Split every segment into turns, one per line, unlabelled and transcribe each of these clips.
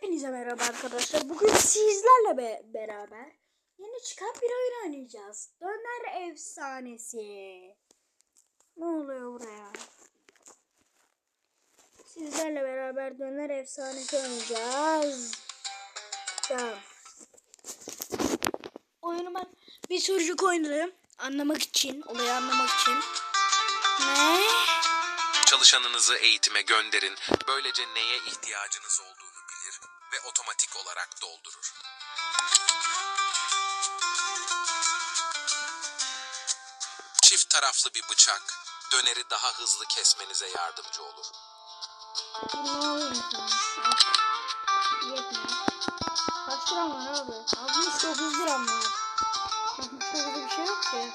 Hepinize merhaba arkadaşlar. Bugün sizlerle be- beraber yeni çıkan bir oyun oynayacağız. Döner efsanesi. Ne oluyor buraya? Sizlerle beraber döner efsanesi oynayacağız. Tamam. Oyunu ben bir çocuk oynadım. Anlamak için, olayı anlamak için. Ne?
Çalışanınızı eğitime gönderin. Böylece neye ihtiyacınız olduğunu ve otomatik olarak doldurur. Çift taraflı bir bıçak döneri daha hızlı kesmenize yardımcı olur.
Kaç gram var abi? 69 gram var. 69'da bir şey yok ki.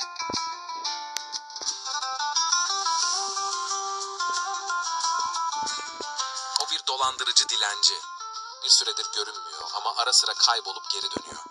O bir dolandırıcı dilenci. Bir süredir görünmüyor ama ara sıra kaybolup geri dönüyor.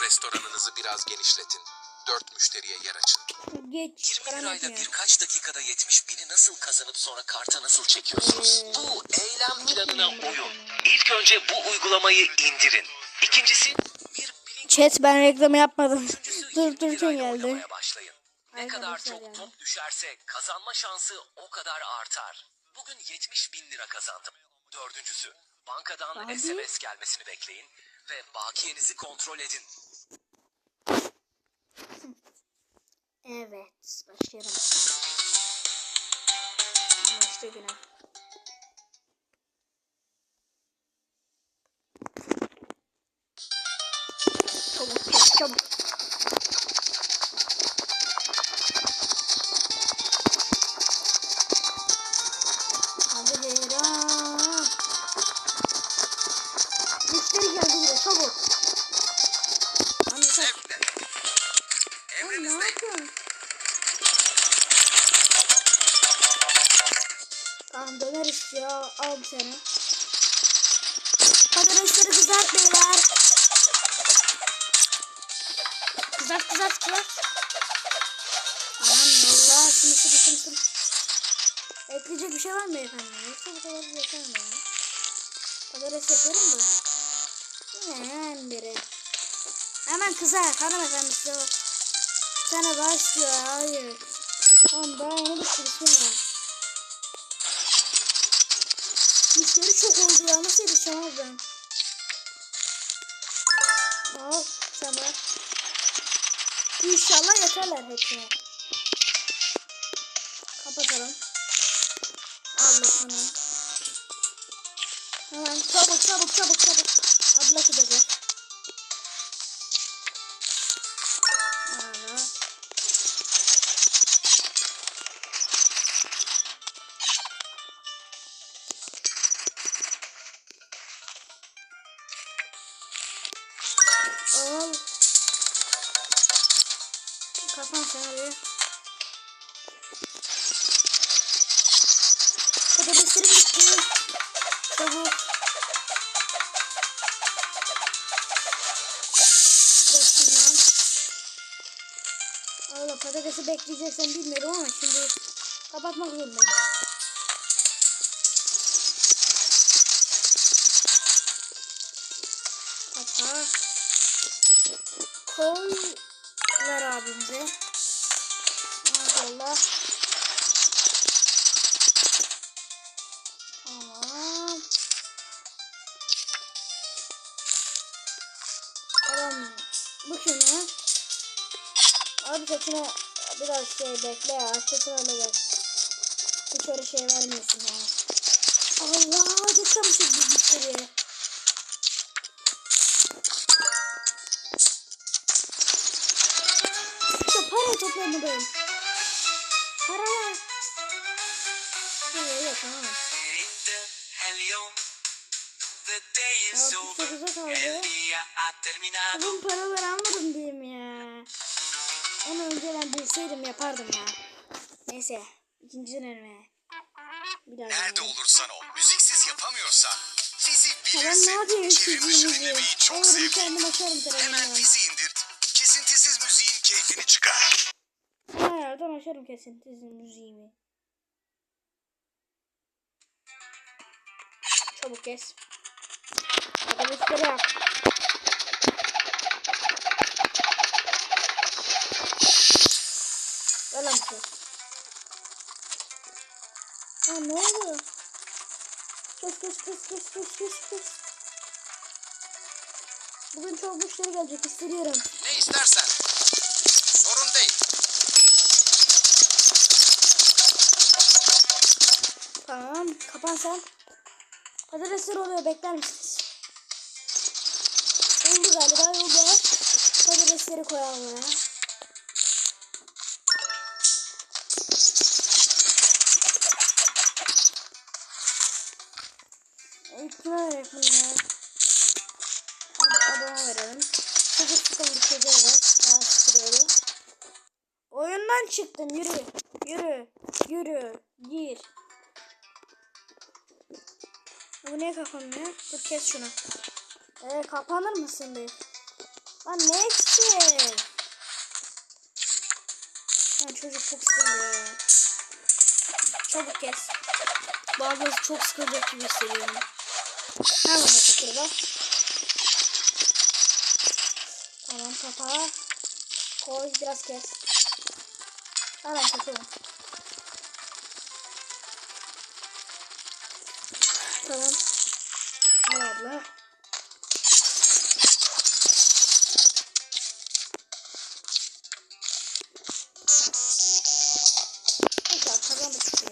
Restoranınızı biraz genişletin. Dört müşteriye yer açın.
Geç.
20 lirayla birkaç dakikada 70 bini nasıl kazanıp sonra karta nasıl çekiyorsunuz? Bu eylem planına uyun. İlk önce bu uygulamayı indirin. İkincisi bir bilinç
Chat ben reklamı yapmadım.
Üçüncüsü
dur
20
dur
lirayla
geldi.
oynamaya başlayın. Ne kadar
Arkadaşlar
çok
yani.
top düşerse kazanma şansı o kadar artar. Bugün 70 bin lira kazandım. Dördüncüsü bankadan
Abi.
SMS gelmesini bekleyin ve bakiyenizi kontrol edin.
Evet. Başlayalım. Güne. Al seni. Patatesleri kızart beyler. Kızart kızart kızart. Aman yolla. Şunu şunu şunu şunu. Ekleyecek bir şey var mı efendim? Yoksa bu kadar yeter mi? Patates yapıyorum da. Ne biri. Hemen kızar hanımefendi size o. Bir tane istiyor. Hayır. Tamam daha bitti. Bismillah. Müşteri çok oldu ya. Nasıl yetişeceğim abi ben? Al sen. İnşallah yeterler hepsine. Kapatalım. Al bakalım. Hemen çabuk çabuk çabuk çabuk. Abla gidecek. Kapan sen hadi. Patateslerim bitti. Çabuk. Bıraktım ben. Allah patatesi bekleyeceksen bilmiyorum ama şimdi kapatmak zorundayım. Kapa. Koy. Ver abimize. Maşallah. Tamam. Tamam. Bu şunu. Abi saçına biraz şey bekle ya. Saçına öyle gel. Hiç öyle şey vermiyorsun ya. Allah geçemişiz biz müşteriye. İşte para toplamadım. Para var. İyi tamam. Ya 48'e kaldı. Oğlum paraları almadım diyeyim ya. Onu önceden bilseydim yapardım ya. Neyse. ikinci denemeye. Bir daha
Nerede
deneyelim.
olursan ol, müziksiz yapamıyorsan Fizi
Ya ben ne yapayım
bilirsin. Çevrim dışı dinlemeyi çok sevdim. Hemen
televizyonu.
Fizi indir.
Açarım kesin sizin müziğimi. Çabuk kes. Patatesleri yap. Ver lan bir şey. Aa ne oldu? Kes kes kes kes kes kes kes. Bugün çok müşteri gelecek hissediyorum.
Ne istersen. Sorun değil.
Tamam kapan sen. Patatesler oluyor bekler misiniz? Oldu galiba oldu. Patatesleri koyalım Kime verek bunu ya? Hadi adama verelim. Çocuk sıkıldı çocuğa ver. Daha. Oyundan çıktın yürü. Yürü. Yürü. Gir. Bu niye kapanmıyor? Dur kes şunu. Ee, kapanır mısın bir? Lan ne eksik? Lan çocuk çok sıkılıyor. Çabuk kes. Bazıları çok sıkılacak gibi hissediyorum. Hemen bakıyorum bak. Tamam kapağı. Koy biraz kes. Hemen keselim. Tamam. Al abla. Neyse kazandık işte.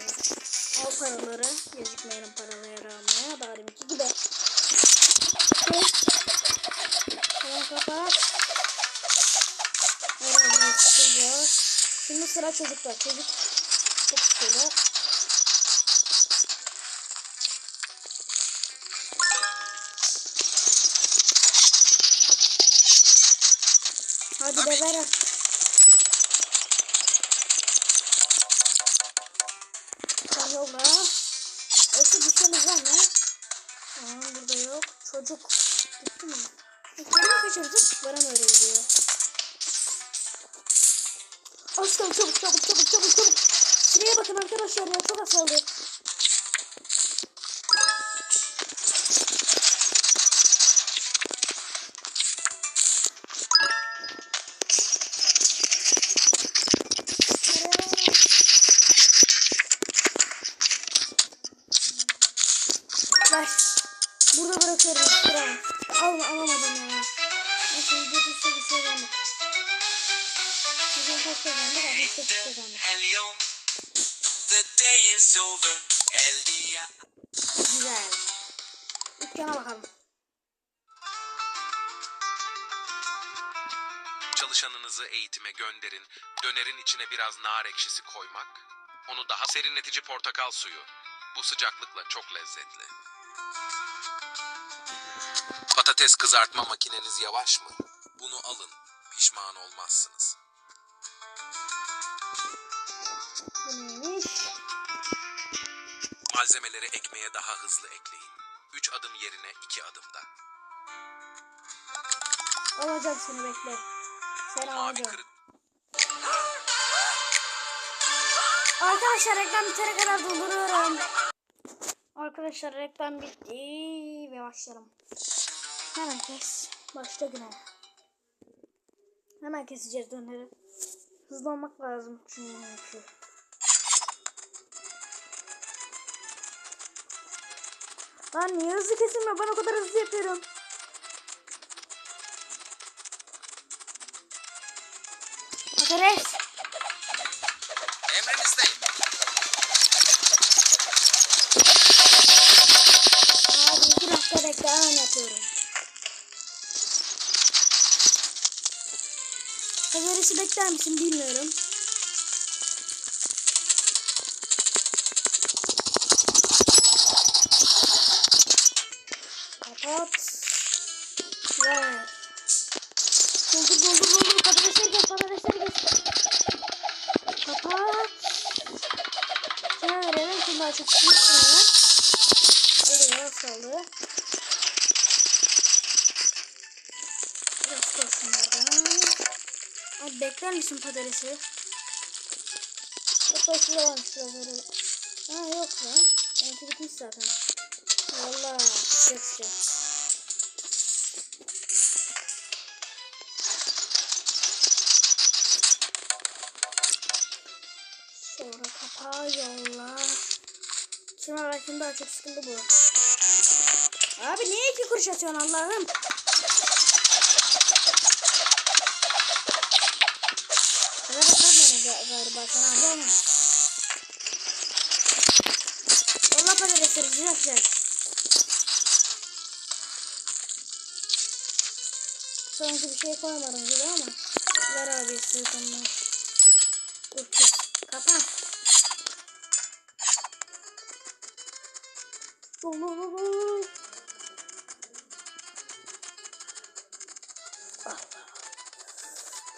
Al paraları. Gözükmeyelim paraları almaya. Daha deminki gibi. Tamam kapat. Şimdi sıra çocuklar. Çocuk çok sıkılıyor. Çocuk. Gitti mi? Ekranı kaçırdık. Mı öyle geliyor? Aslan çabuk çabuk çabuk çabuk çabuk. Şuraya bakın arkadaşlar ya çok az kaldı. Güzel. Dükkana bakalım.
Çalışanınızı eğitime gönderin. Dönerin içine biraz nar ekşisi koymak. Onu daha serinletici portakal suyu. Bu sıcaklıkla çok lezzetli. Patates kızartma makineniz yavaş mı? Bunu alın. Pişman olmazsınız. Malzemeleri ekmeğe daha hızlı ekleyin. 3 adım yerine 2 adımda.
Alacağım seni bekle. Sen alacağım. Arkadaşlar reklam bitene kadar durduruyorum. Arkadaşlar reklam bitti ve başlarım. Hemen kes. Başla güne. Hemen keseceğiz döneri. Hızlı olmak lazım çünkü. Lan niye hızlı kesilmiyor? Ben o kadar hızlı yapıyorum. Patates.
Emrinizdeyim.
Abi iki dakika bekle hemen yapıyorum. Haberisi bekler misin bilmiyorum. Kapat. Ver. Doldur doldur doldur patatesleri geç patatesleri geç. Kapat. Sana verelim şimdi açık tutmuşsun ya. Eline sağlığı. Biraz koy şunlardan. Abi bekler misin patatesi? Da şurada varmış biraz öyle. Ha yok lan. Benimki bitmiş zaten. Valla. Sıcak sıcak. Kapağı yolla. Şimdi belki daha çok sıkıldı bu. Abi niye iki kuruş atıyorsun Allah'ım? Kadar atarım galiba sana abi ama. Yolla patatesleri sıcak sıcak. Sanki bir şey koymadım gibi ama. Ver abi sırtımdan. Dur kes. Kapan. Allah.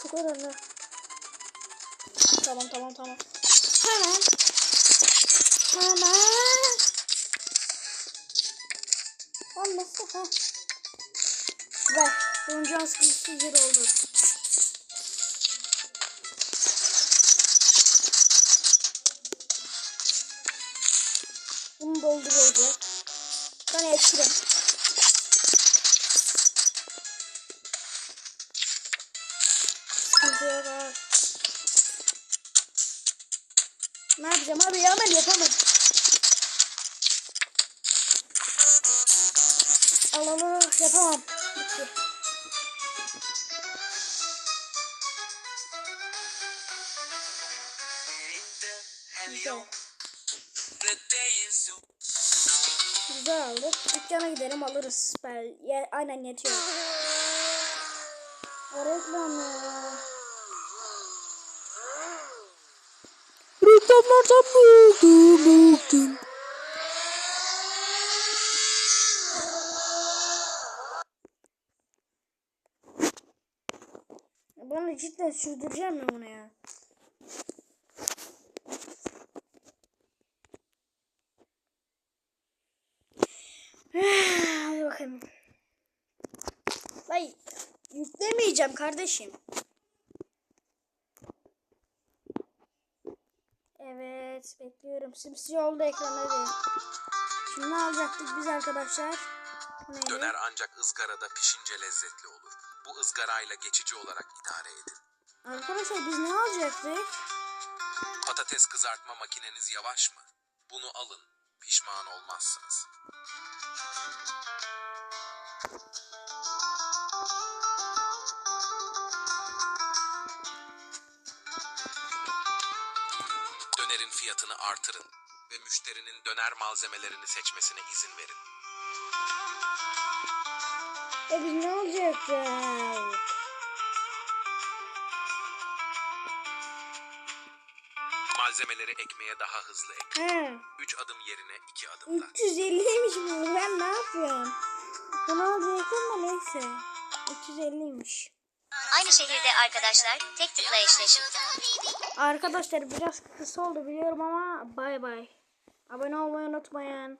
Çok önemli. Tamam tamam tamam. Hemen. Hemen. Lan nasıl ha? Ver. Oyuncağın sıkıntısı yer oldu. yapıştırın. Güzel Ne yapacağım abi ya ben yapamam. Alanı yapamam. Bitti.
Güzel.
Güzel aldık. Dükkana gidelim alırız. Ben, ya, aynen yetiyor. O reklam ya. Reklamlardan bıktım bıktım. Bana cidden sürdüreceğim mi bunu ya? Hadi bakayım. Ay yüklemeyeceğim kardeşim. Evet bekliyorum. Simsiyah oldu ekran hadi. Şimdi ne alacaktık biz arkadaşlar? Neydi?
Döner ancak ızgarada pişince lezzetli olur. Bu ızgarayla geçici olarak idare edin.
Arkadaşlar biz ne alacaktık?
Patates kızartma makineniz yavaş mı? Bunu alın. Pişman olmazsınız. Fiyatını artırın ve müşterinin döner malzemelerini seçmesine izin verin.
E biz ne alacaktık?
Malzemeleri ekmeğe daha hızlı ek.
He.
3 adım yerine 2 adımla.
350'ymiş bu. Ben ne yapıyorum? Bunu alacaktım da neyse. 350'ymiş.
Aynı şehirde arkadaşlar tek tıkla eşleşin.
Arkadaşlar biraz kısa oldu biliyorum ama bay bay. Abone olmayı unutmayın.